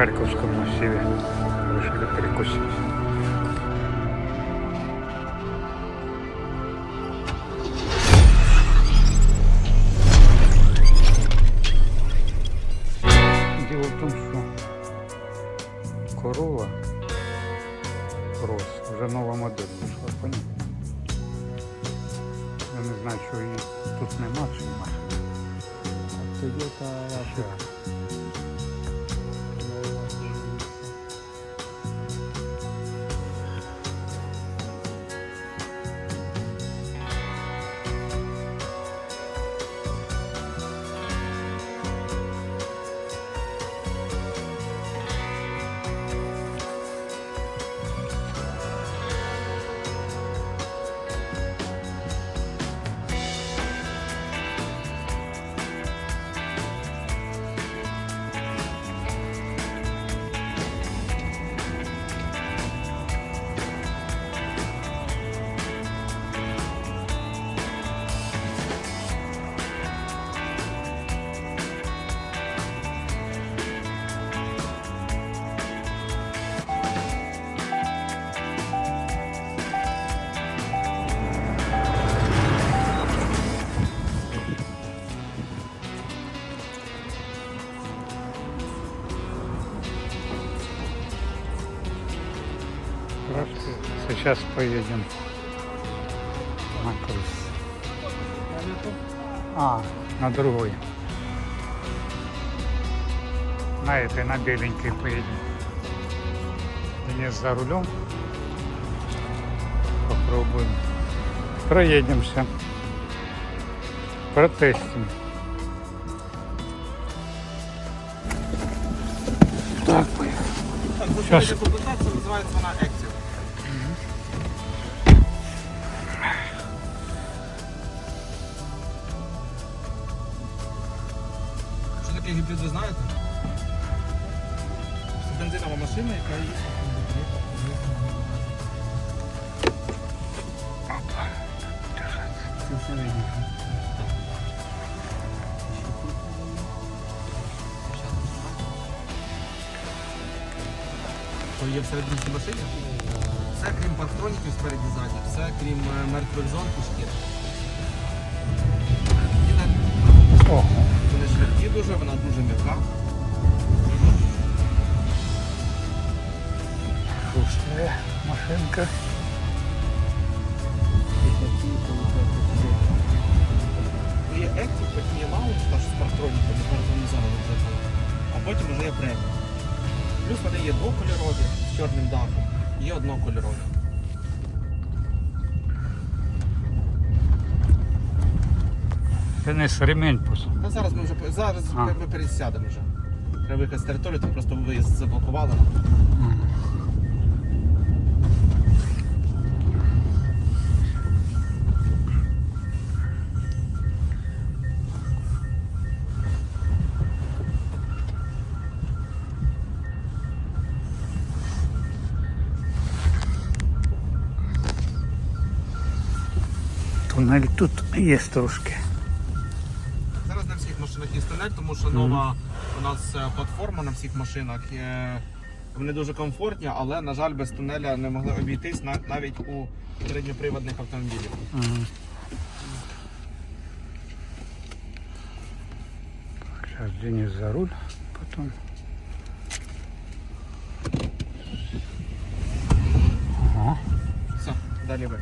Харьковском массиве. Решили перекусить. Дело в том, что корова кросс, уже нова модель вийшла, понятно? Я не знаю, що її тут нема чи нема. Toyota Ще. Сейчас поедем на круиз. А, на другой. На этой, на беленькой поедем. Денис за рулем. Попробуем. Проедемся. Протестим. Так, поехали. Так, Щас. Щас. Таке гібрид, ви знаєте? Це бензинова машина, яка. Це середній. Що є всередині цій машині? Все крім патроніків спереді ззаді, все крім е, мертвих зон. Ого. Дуже, вона дуже м'яка. Шустрая машинка. Є Active, потім є Lounge, та що з партроніками, з гармонізованим вже. А потім вже є преміум. Плюс вони є двокольорові з чорним дахом, є однокольорові. Денис, ремень пусть. Ну зараз ми вже зараз А. ми, ми пересядемо вже. Треба виїхати з території, тут просто виїзд заблокували. Тунель тут є трошки. Зараз тунель, тому що нова у нас е, платформа на всіх машинах. Вони дуже комфортні, але, на жаль, без тунеля не могли обійтись на- навіть у середньоприводних автомобілів. Ага. Сейчас Денис за руль, потом. Ага. Все, далі ви.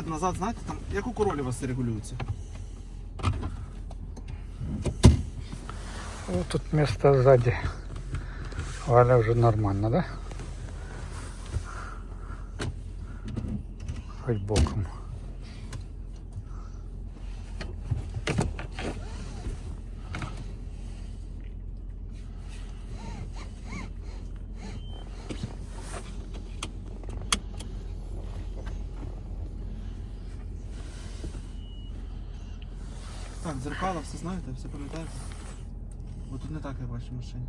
Вперед-назад, знаєте, там як у королі у вас це регулюється. Вот тут место сзади. Валя уже нормально, да? Хоть боком. Все знаєте, все пам'ятаєте? Бо тут не так, як в вашій машині.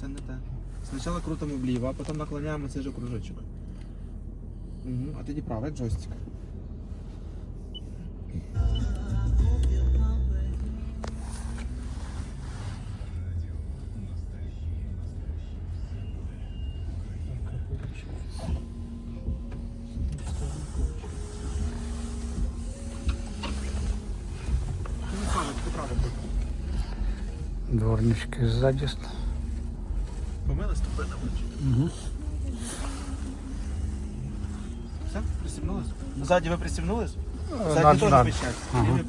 Це не те. Спочатку крутимо вліво, а потім наклоняємо цей же кружочок. Угу. А тоді правий джойстик. Дворнички ззаді. Помили ступи на. Угу. Все, присімнулись? Ззаді ви присімнулись? Над- Ззаді теж печать. Ага. Лівий.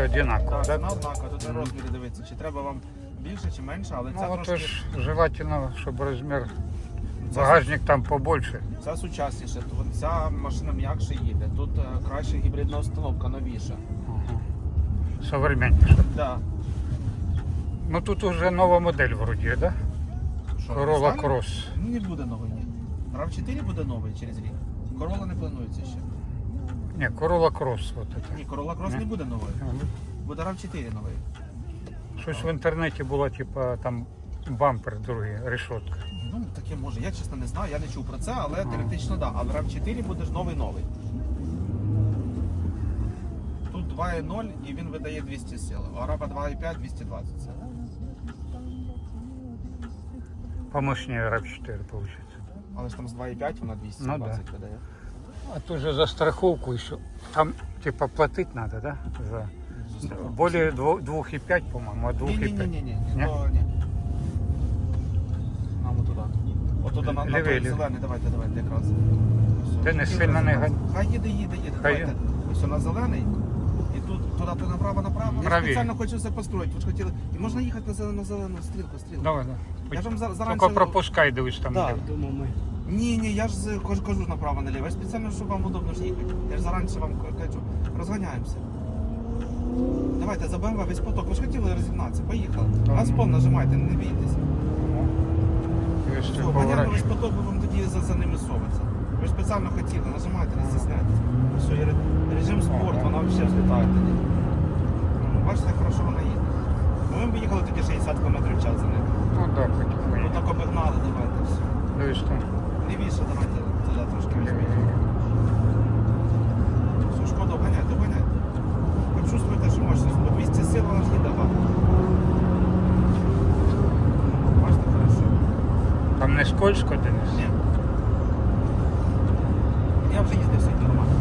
Ціна почти одинакова. Так, да? одна однака, тут на розмірі дивиться, чи треба вам більше чи менше, але це Ну, трошки то ж желательно, щоб розмір це, багажник там побольше. це сучасніше. Тут ця машина м'якше їде. Тут е, краще гібридна установка, новіша. Современніше. Да. Ну тут уже нова модель вроді, да? Що, Corolla стане? Cross. Ну, Не буде новий, ні. rav 4 буде новий через рік. Corolla не планується ще. Не, Corolla Cross. Вот это. Ні, Corolla Cross Ні? не буде новий. Буде rav 4 новий. Щось в інтернеті було, типа там бампер другий, решетка. Ну, таке може. Я чесно не знаю, я не чув про це, але теоретично так. Да. Але rav 4 буде ж новий новий. Тут 2.0 і він видає 200 сил. А раба 2.5 220 сил. Помощнее RAV4 получится. Але ж там з 2.5 вона 220 Ну, да. видає. А тут же за страховку еще. Там типа платить надо, да? За более 2,5, по-моему, а Ні, ні, ні, 2,5. ні, ні, Ні? ні. то ні. Нам отуда. Отуда на, на Лівий, той лівий. зелений, давайте, давайте якраз. Все. Ти не сильно не гань- Хай їде, їде, їде. Хай давайте. Ось на зелений. І тут туди ти направо, направо. Я спеціально хочу все построїти. Ви ж хотіли. І можна їхати на зелену, зелену стрілку, стрілку. Давай, да. Я ж вам за- Только пропускай, дивись там. Да. де. Думав, ми. Ні, ні, я ж кажу, кажу направо наліво. Я спеціально, щоб вам удобно ж їхати. Я ж заранше вам кажу, розганяємося. Давайте за БМВ весь поток. Ви ж хотіли розігнатися, поїхали. Газ пол нажимайте, не бійтесь. Ти понятно, весь поток ви вам тоді за, за ними соваться. Ви ж спеціально хотіли, нажимайте, не і ре- режим спорт, вона взагалі взлітає тоді. Ну, Бачите, як хорошо вона їде. Ну, Ми б їхали тоді 60 км в час за ним. Ну да, Ну потихоньку. так обігнали, давайте все. Дивись там. Лівіше давайте туди трошки візьміть. Все, шкода, обганяйте, обганяйте. Ви чувствуєте, що мощність, бо 200 сил вона ж їде багато. Бачите, хорошо. Там не скользко, Денис? Ні. Я вже їздив сьогодні нормально.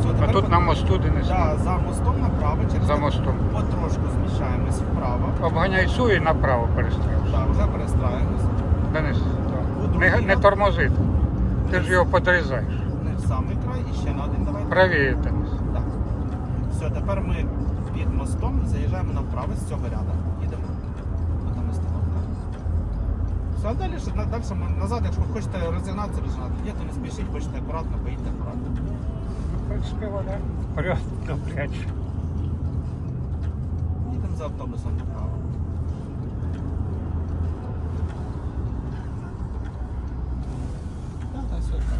Все, А тепер тут по- на мосту, Денис? Да, за мостом направо, через За те мостом. потрошку зміщаємось вправо. Обганяй цю і направо перестрілиш. Так, вже перестраюємось. Денис, У так. другий не, не ряд. тормози. Ти ж його подрізаєш. Не в самий край і ще на один давайте. Правіше, Денис. Так. Все, тепер ми під мостом заїжджаємо направо з цього ряду. Їдемо. Там остановка. Все, а далі, ж- на- далі ми назад, якщо хочете розігнатися, розігнати. Є, то не спішіть, хочете акуратно, поїдьте акуратно. В принципі, вона вперед добряче. Їдемо за автобусом направо. Так, так, все так.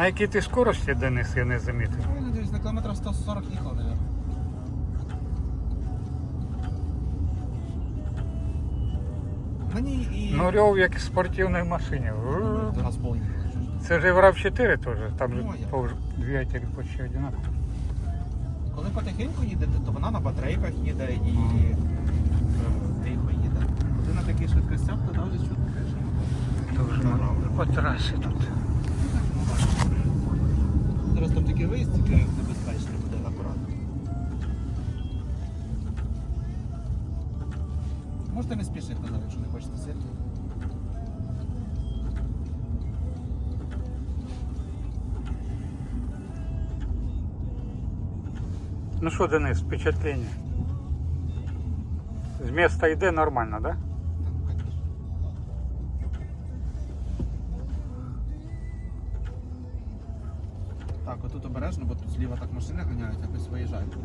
На якій ти скорості, Денис, я не замітив. Ну, Я надіюсь, на кілометрів 140 їхав, мабуть. Ній і... Ну, рев як в спортивній машині. Ж. Це ж в RAV4 теж, там же Ну, я. по двигатель почти одинаково. Коли потихеньку їдете, то вона на батарейках їде і е, тихо їде. Коли на таких швидкостях, то навіть мало. По трасі тут. Зараз там такий виїзд, тільки небезпечний буде акуратно. Можете не спішити назад, якщо не хочете сильно. Ну що, Денис, впечатлення? З міста йде нормально, так? Да? Обережно, бо тут зліва так машини ганяють, якось виїжджають.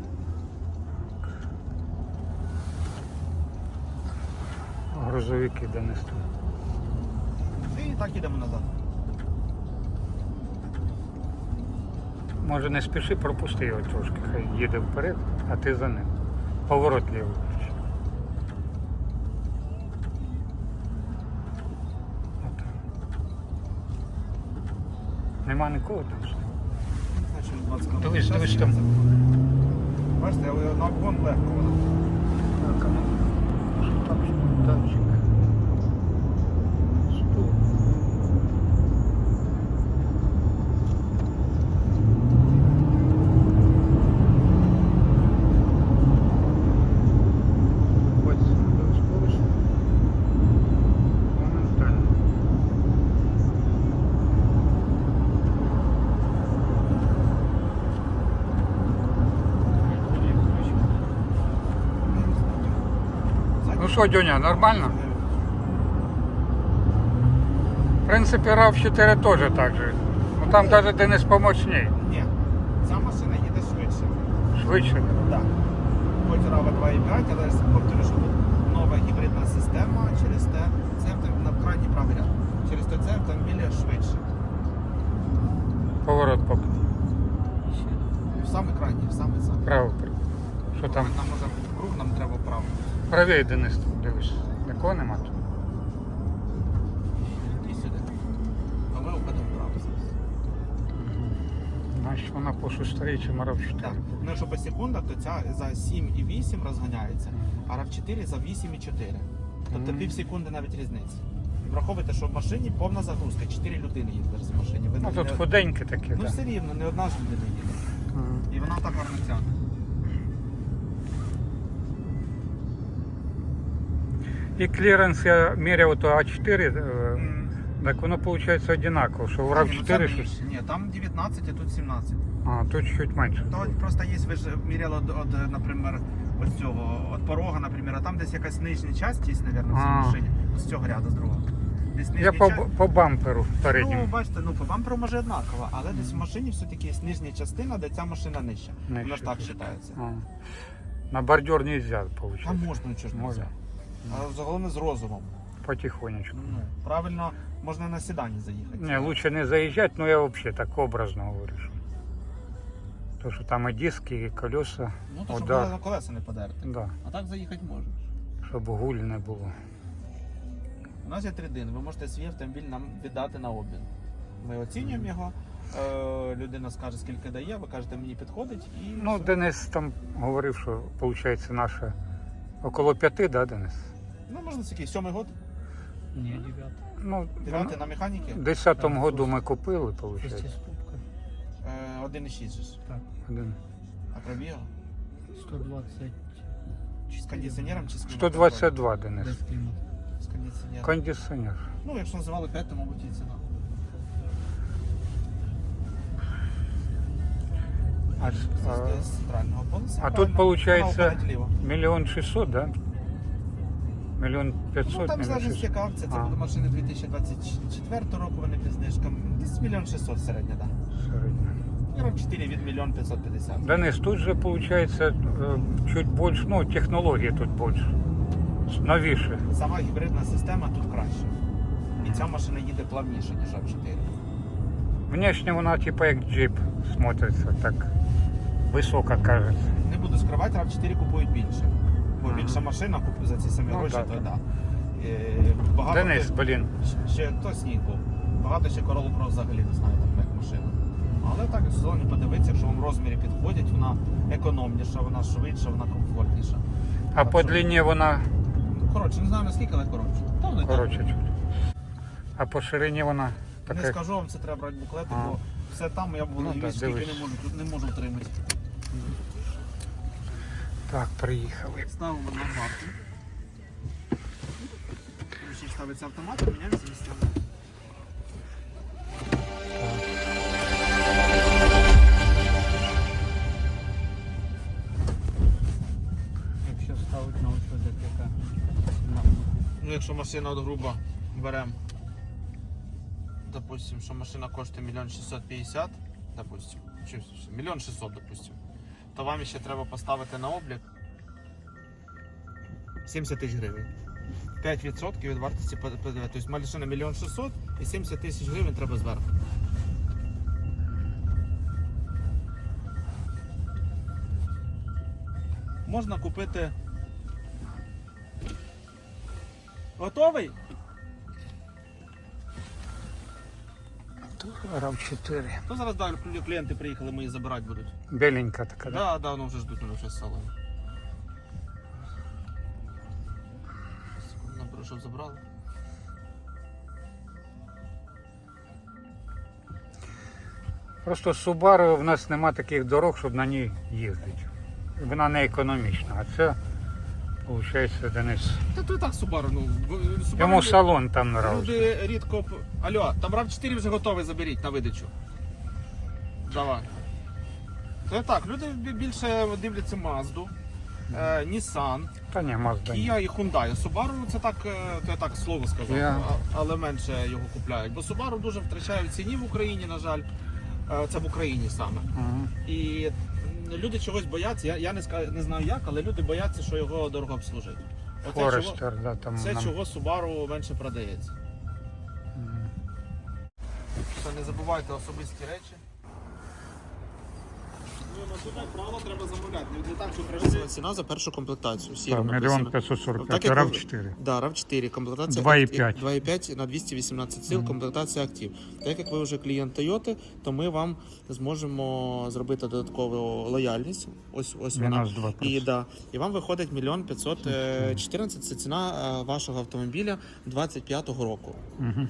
Грузовики донесуть. І так ідемо назад. Може не спіши, пропусти його трошки, хай їде вперед, а ти за ним. Поворот лівий. Нема нікого там? що? Не знаю, що він 20 км. Дивись, дивись там. Бачите, але на обгон легко. Так, ну, там ще? Що, Дюня, нормально? В принципі, RAV4 теж так же. Ну там навіть Денис помощней. Ні, ця машина їде швидше. Швидше. Так. Хоч рава 2,5, але повторю, що тут нова гібридна система, через те це на крайній правий ряд. Через те це автомобіль швидше. Поворот поки. В саме крайній, в саме саме. Право. Що там? Нам може круг, нам треба вправо. Правее Денис, дивись. Нікого нема тут. Сюди. А ми впадемо вправо зараз. Значить вона пошустріє, чим RAV4. Так. Ну якщо по секундах, то ця за 7,8 розганяється, а RAV4 за 8,4. Тобто Мгм. пів секунди навіть різниці. І враховуйте, що в машині повна загрузка, 4 людини їде в машині. Ви Ну не- тут худенькі такі, Ну так. все рівно, не одна ж людина їде. І вона так гарно тягне. І кліренс я міряв то А4, е, так воно виходить однаково, що в Ні, ну RAV4 щось. Ні, там 19, а тут 17. А, тут чуть менше. То просто є, ви ж міряли, от, от, наприклад, от цього, от порога, наприклад, а там десь якась нижня частина є, мабуть, в цій А. машині. З цього ряду, з другого. Десь Я нижня по, частина. по бамперу Ну, передньому. бачите, ну по бамперу може однаково, але десь в машині все-таки є нижня частина, де ця машина нижча. Вона ж так вважається. А. На бордюр нельзя, Там виходить. можна нічого ж не Можна. взяти. А загалом з розумом. Потихонечку. Ну, правильно, можна на седані заїхати. Не, лучше не заезжать, но я вообще так образно говорю. Что, то, что там и диски, и колеса, Ну, то щоб удар. на колеса не подерти. да, А так заїхати можна. щоб гуль не було. У нас є тридин, ви можете свій автомобіль нам віддати на обмін. Ми оцінюємо його, е, людина скаже, скільки дає, ви кажете, мені підходить і. Ну, все. Денис там говорив, що виходить наше около п'яти, да, Денис? ну можна такий сьомий год, Не, девятый. Ну, дев'ятий на механіки, в 10-му году ми купили, виходить. Шестиступка. е, 1,6 же ж. Так, Один. А пробіга? 120. З кондиціонером чи з кліматом? 122, Денис. Без климата. З кондиціонером. Кондиціонер. Ну, якщо називали 5, то мабуть і ціна. А, Це а, з центрального полоса. а тут правильно. получається Вона уходить вліво. мільйон шістсот, да? Мільйон Ну, там мільйон залежить, яка акція. Це буде машини 2024 року, вони під знижком. Десь мільйон 600 середня, так. Да. І 4 від мільйон 550. Денис, тут же получается э, чуть больше, ну, технологии тут больше. Новіше. Сама гібридна система тут краще. І ця машина їде плавніше, ніж А4. Внешне вона типа як джип смотриться, так високо кажется. Не буду скривати, А4 купують більше. Бо Ага. більша машина купує за ці самі Ну, гроші, то так. да. Е, Багато Денис, хто- блін. ще то сніг був. Багато ще Corolla Cross взагалі не знаю, там як машина. Але так, в салоні подивитися, якщо вам розміри підходять, вона економніша, вона швидша, вона комфортніша. А по що- длині вона Ну, Коротше, не знаю наскільки, але коротше. Та воно і так. коротше чуть. А по ширині вона Не така. скажу вам, це треба брати буклети, А. бо все там я в Ну, так, скільки дивись. не можу, тут не можу втримати. Так, приїхали. Ставимо на варту. Ще ставиться автомат, і міняється місцями. Якщо ставить на ось ДТК. якщо машина от грубо беремо, допустим, що машина коштує мільйон 650, допустим, чи мільйон 600, допустим, то вам ще треба поставити на облік 70 тисяч гривень. 5% від вартості ПДВ. Тобто машина мільйон 600 і 70 тисяч гривень треба зверху. Можна купити. Готовий? Рав 4. То зараз далі клієнти приїхали, ми її забирати будуть. Беленька така, да? Да, да, ну вже ждуть мене вже з салону. Щоб забрали. Просто Subaru в нас нема таких дорог, щоб на ній їздити. Вона не економічна, а це, виходить, Денис. Та то так Subaru, ну. в- Subaru Йому люди- салон там нравився. Люди рідко. п- Алло, там RAV4 вже готовий заберіть на видачу. Давай. Це так, люди бі- більше дивляться Mazda, е, Nissan, Та ні, Mazda. ні. Kia і Hyundai. Subaru це так, е, то я так слово сказав, Я- а- але менше його купляють. Бо Subaru дуже втрачає в ціні в Україні, на жаль. Е, Це в Україні саме. Мгм. І люди чогось бояться. Я, я не, ска- не знаю як, але люди бояться, що його дорого обслужить. Оце чого, Форестер, да, там це нам- чого Subaru менше продається. Мгм. Все, не забувайте особисті речі. Право треба замовляти. Не, не так, що прийшла ціна за першу комплектацію. Так, мільйон 545, рав 4. Да, RAV 4, комплектація 2,5. 2,5 на 218 сил, комплектація актив. Так як ви вже клієнт Toyota, то ми вам зможемо зробити додаткову лояльність. Ось ось вона. 92%. І, да, і вам виходить мільйон 514 це ціна е, вашого автомобіля 25-го року. Мгм.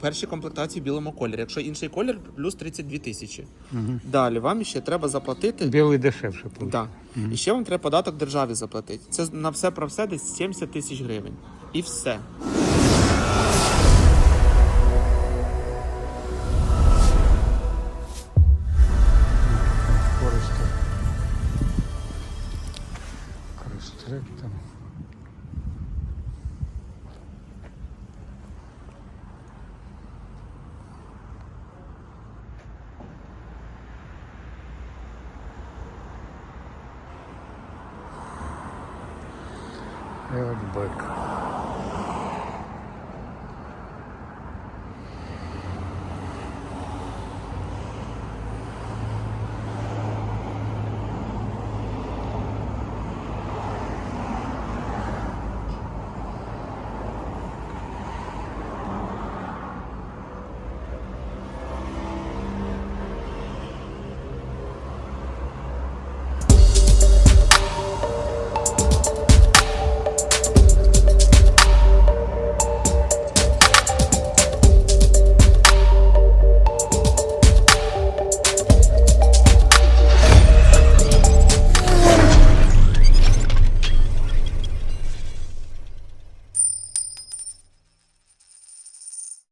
Перші комплектації в білому кольорі. Якщо інший колір, плюс 32 тисячі. Мгм. Далі вам ще треба заплатити. Білий дешевше. Да. І ще вам треба податок державі заплатити. Це на все про все десь 70 тисяч гривень. І все. book.